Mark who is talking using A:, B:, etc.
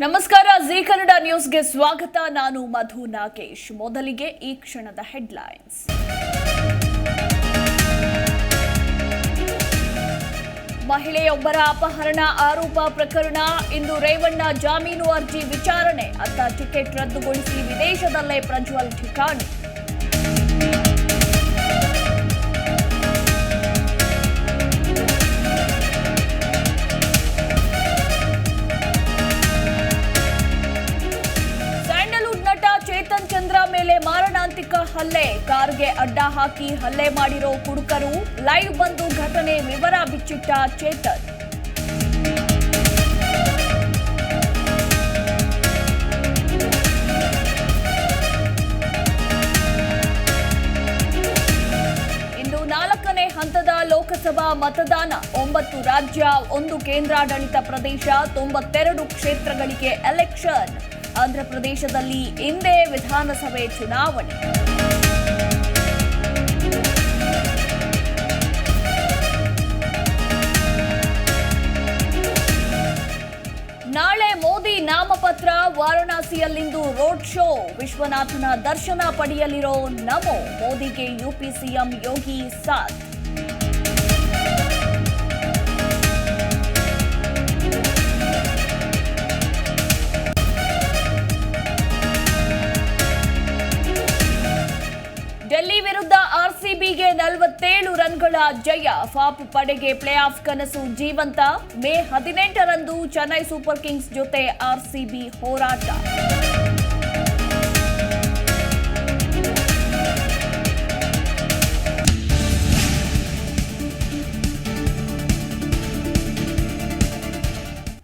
A: ನಮಸ್ಕಾರ, ಜಿ ಕನ್ನಡ ನ್ಯೂಸ್ಗೆ ಸ್ವಾಗತ. ನಾನು ಮಧು ನಾಗೇಶ್. ಮೊದಲಿಗೆ ಈ ಕ್ಷಣದ ಹೆಡ್ಲೈನ್ಸ್. ಮಹಿಳೆಯೊಬ್ಬರ ಅಪಹರಣ ಆರೋಪ ಪ್ರಕರಣ. ಇಂದು ರೇವಣ್ಣ ಜಾಮೀನು ಅರ್ಜಿ ವಿಚಾರಣೆ. ಅತ್ತ ಟಿಕೆಟ್ ರದ್ದುಗೊಳಿಸಿ ವಿದೇಶದಲ್ಲೇ ಪ್ರಜ್ವಲ್ ಠಿಕಾಣಿ. ಮೇಲೆ ಮಾರಣಾಂತಿಕ ಹಲ್ಲೆ. ಕಾರ್ಗೆ ಅಡ್ಡ ಹಾಕಿ ಹಲ್ಲೆ ಮಾಡಿರೋ ಕುಡುಕರು ಲೈವ್ ಬಂದು ಘಟನೆ ವಿವರ ಬಿಚ್ಚಿಟ್ಟ ಚೇತನ್. ಹಂತದ ಲೋಕಸಭಾ ಮತದಾನ. ಒಂಬತ್ತು ರಾಜ್ಯ, ಒಂದು ಕೇಂದ್ರಾಡಳಿತ ಪ್ರದೇಶ, ತೊಂಬತ್ತೆರಡು ಕ್ಷೇತ್ರಗಳಿಗೆ ಎಲೆಕ್ಷನ್ ಆಂಧ್ರಪ್ರದೇಶದಲ್ಲಿ ಇಂದೇ ವಿಧಾನಸಭೆ ಚುನಾವಣೆ. ನಾಳೆ ಮೋದಿ ನಾಮಪತ್ರ ವಾರಣಾಸಿಯಲ್ಲಿಂದು ರೋಡ್ ಶೋ. ವಿಶ್ವನಾಥನ ದರ್ಶನ ಪಡೆಯಲಿರೋ ನಮೋ ಮೋದಿಗೆ ಯುಪಿ ಸಿಎಂ ಯೋಗಿ ಸಾಥ್. ಆರ್ಸಿಬಿಗೆ ನಲವತ್ತೇಳು ರನ್ಗಳ ಜಯ. ಫಾಪ್ ಪಡೆಗೆ ಪ್ಲೇ ಆಫ್ ಕನಸು ಜೀವಂತ. ಮೇ ಹದಿನೆಂಟರಂದು ಚೆನ್ನೈ ಸೂಪರ್ ಕಿಂಗ್ಸ್ ಜೊತೆ ಆರ್ಸಿಬಿ ಹೋರಾಟ.